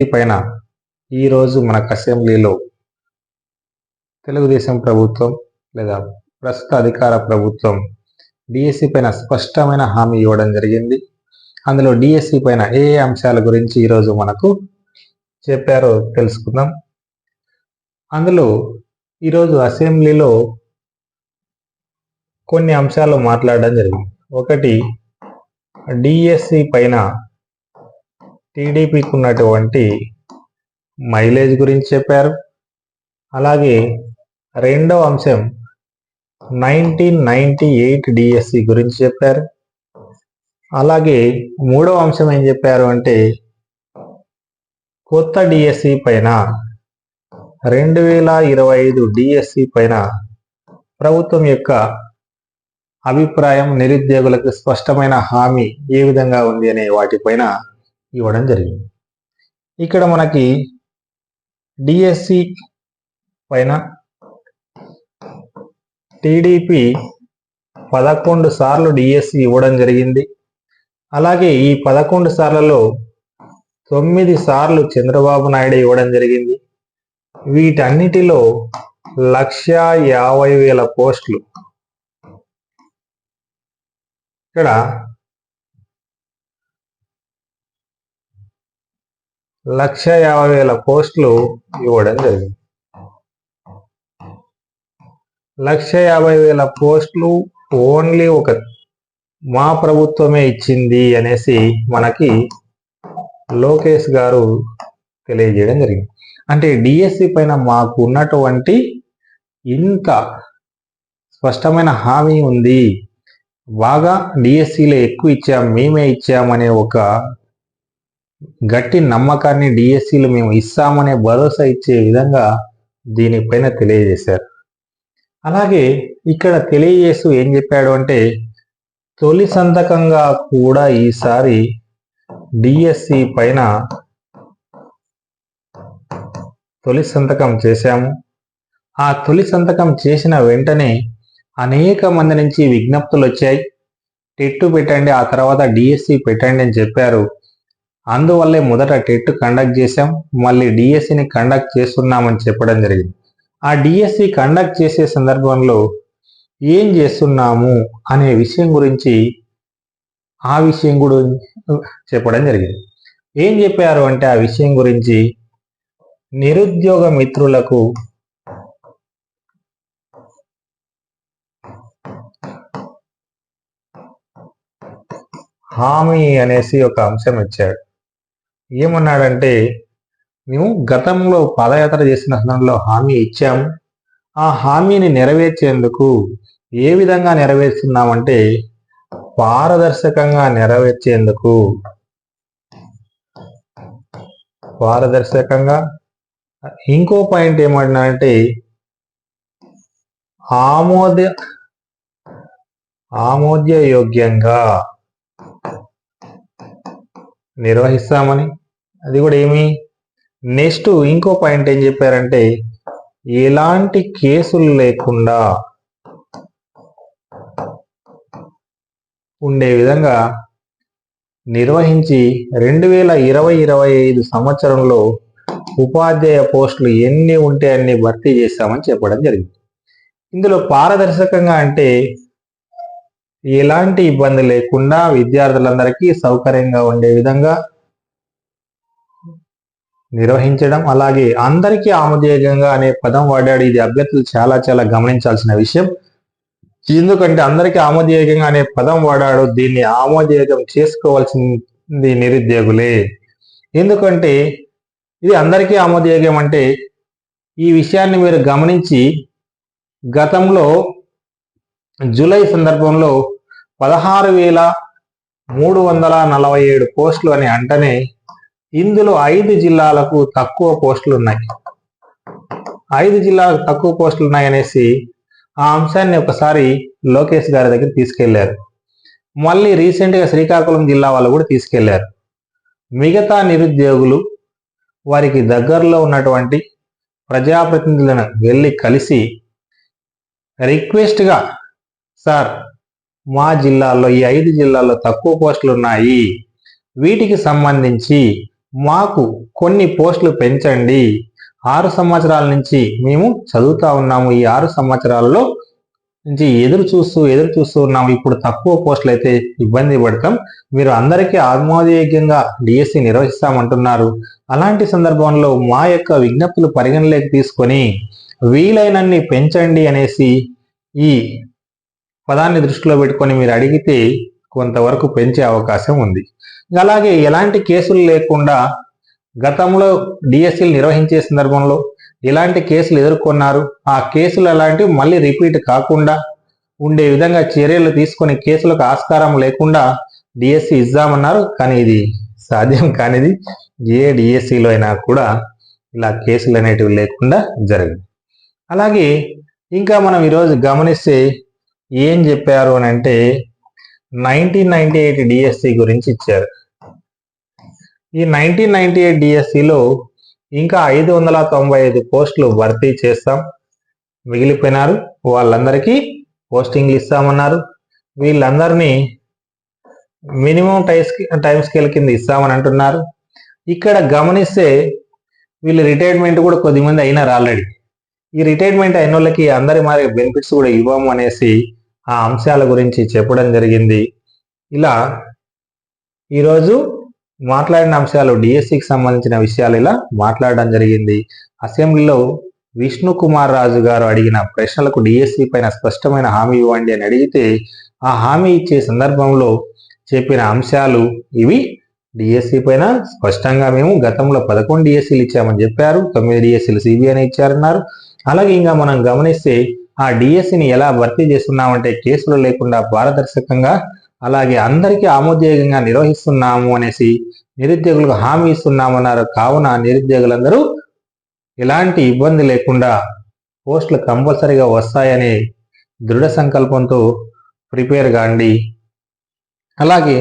పైన ఈరోజు మనకు అసెంబ్లీలో తెలుగుదేశం ప్రభుత్వం లేదా ప్రస్తుత అధికార ప్రభుత్వం డిఎస్సి పైన స్పష్టమైన హామీ ఇవ్వడం జరిగింది. అందులో డిఎస్సి పైన ఏ ఏ అంశాల గురించి ఈరోజు మనకు చెప్పారో తెలుసుకుందాం. అందులో ఈరోజు అసెంబ్లీలో కొన్ని అంశాలు మాట్లాడడం జరిగింది. ఒకటి డిఎస్సి పైన టీడీపీకి ఉన్నటువంటి మైలేజ్ గురించి చెప్పారు. అలాగే రెండవ అంశం నైన్టీన్ నైన్టీ ఎయిట్ డిఎస్సి గురించి చెప్పారు. అలాగే మూడవ అంశం ఏం చెప్పారు అంటే కొత్త డిఎస్సి పైన రెండు వేల ఇరవై ఐదు డిఎస్సి పైన ప్రభుత్వం యొక్క అభిప్రాయం నిరుద్యోగులకు స్పష్టమైన హామీ ఏ విధంగా ఉంది అనే వాటిపైన ఇవ్వడం జరిగింది. ఇక్కడ మనకి డిఎస్సి పైన టీడీపీ పదకొండు సార్లు డిఎస్సి ఇవ్వడం జరిగింది. అలాగే ఈ పదకొండు సార్లలో తొమ్మిది సార్లు చంద్రబాబు నాయుడు ఇవ్వడం జరిగింది. వీటన్నిటిలో లక్ష యాభై వేల పోస్టులు. ఇక్కడ లక్ష యాభై వేల పోస్టులు ఇవ్వడం జరిగింది. లక్ష యాభై వేల పోస్టులు ఓన్లీ ఒక మా ప్రభుత్వమే ఇచ్చింది అనేసి మనకి లోకేష్ గారు తెలియజేయడం జరిగింది. అంటే డిఎస్సి పైన మాకు ఉన్నటువంటి ఇంత స్పష్టమైన హామీ ఉంది. బాగా డిఎస్సిలో ఎక్కువ ఇచ్చాం మేమే ఇచ్చామనే ఒక గట్టి నమ్మకాన్ని డిఎస్సీలు మేము ఇస్తామనే భరోసా ఇచ్చే విధంగా దీనిపైన తెలియజేశారు. అలాగే ఇక్కడ తెలియజేస్తూ ఏం చెప్పాడు అంటే తొలి సంతకంగా కూడా ఈసారి డిఎస్సి పైన తొలి సంతకం చేశాము. ఆ తొలి సంతకం చేసిన వెంటనే అనేక మంది నుంచి విజ్ఞప్తులు వచ్చాయి. టెట్టు పెట్టండి ఆ తర్వాత డిఎస్సి పెట్టండి అని చెప్పారు. అందువల్లే మొదట టెట్ కండక్ట్ చేశాం. మళ్ళీ డిఎస్సిని కండక్ట్ చేస్తున్నామని చెప్పడం జరిగింది. ఆ డిఎస్సి కండక్ట్ చేసే సందర్భంలో ఏం చేస్తున్నాము అనే విషయం గురించి ఆ విషయం కూడా చెప్పడం జరిగింది. ఏం చెప్పారు అంటే ఆ విషయం గురించి నిరుద్యోగ మిత్రులకు హామీ అనేసి ఒక అంశం ఇచ్చాడు. ఏమన్నాడంటే మేము గతంలో పాదయాత్ర చేసిన సందర్భంలో హామీ ఇచ్చాము. ఆ హామీని నెరవేర్చేందుకు ఏ విధంగా నెరవేర్చున్నామంటే పారదర్శకంగా నెరవేర్చేందుకు. పారదర్శకంగా? ఇంకో పాయింట్ ఏమంటున్నానంటే ఆమోద ఆమోద్యయోగ్యంగా నిర్వహిస్తామని అది కూడా ఏమి? నెక్స్ట్ ఇంకో పాయింట్ ఏం చెప్పారంటే ఎలాంటి కేసులు లేకుండా ఉండే విధంగా నిర్వహించి రెండు వేల ఇరవై ఇరవై ఐదు సంవత్సరంలో ఉపాధ్యాయ పోస్టులు ఎన్ని ఉంటే అన్ని భర్తీ చేస్తామని చెప్పడం జరిగింది. ఇందులో పారదర్శకంగా అంటే ఎలాంటి ఇబ్బంది లేకుండా విద్యార్థులందరికీ సౌకర్యంగా ఉండే విధంగా నిర్వహించడం. అలాగే అందరికీ ఆమోదయోగ్యంగా అనే పదం వాడాడు. ఇది అభ్యర్థులు చాలా చాలా గమనించాల్సిన విషయం. ఎందుకంటే అందరికీ ఆమోదయోగ్యంగా అనే పదం వాడాడు. దీన్ని ఆమోదయోగం చేసుకోవాల్సింది నిరుద్యోగులే. ఎందుకంటే ఇది అందరికీ ఆమోదయోగ్యం అంటే ఈ విషయాన్ని మీరు గమనించి గతంలో జూలై సందర్భంలో పదహారు వేల మూడు వందల నలభై ఏడు పోస్టులు అని అంటనే ఇందులో ఐదు జిల్లాలకు తక్కువ పోస్టులు ఉన్నాయి. ఐదు జిల్లాలకు తక్కువ పోస్టులు ఉన్నాయి అనేసి ఆ అంశాన్ని ఒకసారి లోకేష్ గారి దగ్గర తీసుకెళ్ళారు. మళ్ళీ రీసెంట్గా శ్రీకాకుళం జిల్లా వాళ్ళు కూడా తీసుకెళ్ళారు. మిగతా నిరుద్యోగులు వారికి దగ్గరలో ఉన్నటువంటి ప్రజాప్రతినిధులను వెళ్ళి కలిసి రిక్వెస్ట్గా సార్ మా జిల్లాలో ఈ ఐదు జిల్లాల్లో తక్కువ పోస్టులు ఉన్నాయి. వీటికి సంబంధించి మాకు కొన్ని పోస్టులు పెంచండి. ఆరు సంవత్సరాల నుంచి మేము చదువుతా ఉన్నాము. ఈ ఆరు సంవత్సరాల్లో నుంచి ఎదురు చూస్తూ ఎదురు చూస్తూ ఉన్నాము. ఇప్పుడు తక్కువ పోస్టులు అయితే ఇబ్బంది పడతాం. మీరు అందరికీ ఆత్మోదయోగ్యంగా డిఎస్సి నిర్వహిస్తామంటున్నారు. అలాంటి సందర్భంలో మా యొక్క విజ్ఞప్తులు పరిగణలోకి తీసుకొని వీలైనన్ని పెంచండి అనేసి ఈ పదాన్ని దృష్టిలో పెట్టుకొని మీరు అడిగితే కొంతవరకు పెంచే అవకాశం ఉంది. అలాగే ఎలాంటి కేసులు లేకుండా గతంలో డిఎస్సీలు నిర్వహించే సందర్భంలో ఎలాంటి కేసులు ఎదుర్కొన్నారు? ఆ కేసులు అలాంటివి మళ్ళీ రిపీట్ కాకుండా ఉండే విధంగా చర్యలు తీసుకుని కేసులకు ఆస్కారం లేకుండా డిఎస్సి ఇద్దామన్నారు. కానీ ఇది సాధ్యం కానిది ఏ డిఎస్సిలో అయినా కూడా ఇలా కేసులు అనేటివి లేకుండా జరిగింది. అలాగే ఇంకా మనం ఈరోజు గమనిస్తే ఏం చెప్పారు అని అంటే నైన్టీన్ నైన్టీ ఎయిట్ డిఎస్సి గురించి ఇచ్చారు. ఈ నైన్టీన్ నైన్టీ ఎయిట్ డిఎస్సిలో ఇంకా ఐదు వందల తొంభై ఐదు పోస్టులు భర్తీ చేస్తాం. మిగిలిపోయినారు. వాళ్ళందరికీ పోస్టింగ్లు ఇస్తామన్నారు. వీళ్ళందరినీ మినిమం టైస్ టైం స్కేల్ కింద ఇస్తామని అంటున్నారు. ఇక్కడ గమనిస్తే వీళ్ళు రిటైర్మెంట్ కూడా కొద్దిమంది అయినారు ఆల్రెడీ. ఈ రిటైర్మెంట్ అయిన వాళ్ళకి అందరి మరి బెనిఫిట్స్ కూడా ఇవ్వము అనేసి ఆ అంశాల గురించి చెప్పడం జరిగింది. ఇలా ఈరోజు మాట్లాడిన అంశాలు డిఎస్సికి సంబంధించిన విషయాలు ఇలా మాట్లాడడం జరిగింది. అసెంబ్లీలో విష్ణు కుమార్ రాజు గారు అడిగిన ప్రశ్నలకు డిఎస్సి పైన స్పష్టమైన హామీ ఇవ్వండి అని అడిగితే ఆ హామీ ఇచ్చే సందర్భంలో చెప్పిన అంశాలు ఇవి డిఎస్సి పైన స్పష్టంగా మేము గతంలో పదకొండు డిఎస్సీలు ఇచ్చామని చెప్పారు. తొమ్మిది డిఎస్సీలు సిబిఐని ఇచ్చారన్నారు. అలాగే ఇంకా మనం గమనిస్తే ఆ డిఎస్సిని ఎలా భర్తీ చేస్తున్నామంటే కేసులు లేకుండా పారదర్శకంగా అలాగే అందరికీ ఆమోదయోగంగా నిర్వహిస్తున్నాము అనేసి నిరుద్యోగులకు హామీ ఇస్తున్నామన్నారు. కావున నిరుద్యోగులందరూ ఎలాంటి ఇబ్బంది లేకుండా పోస్టులు కంపల్సరీగా వస్తాయనే దృఢ సంకల్పంతో ప్రిపేర్ కాండి. అలాగే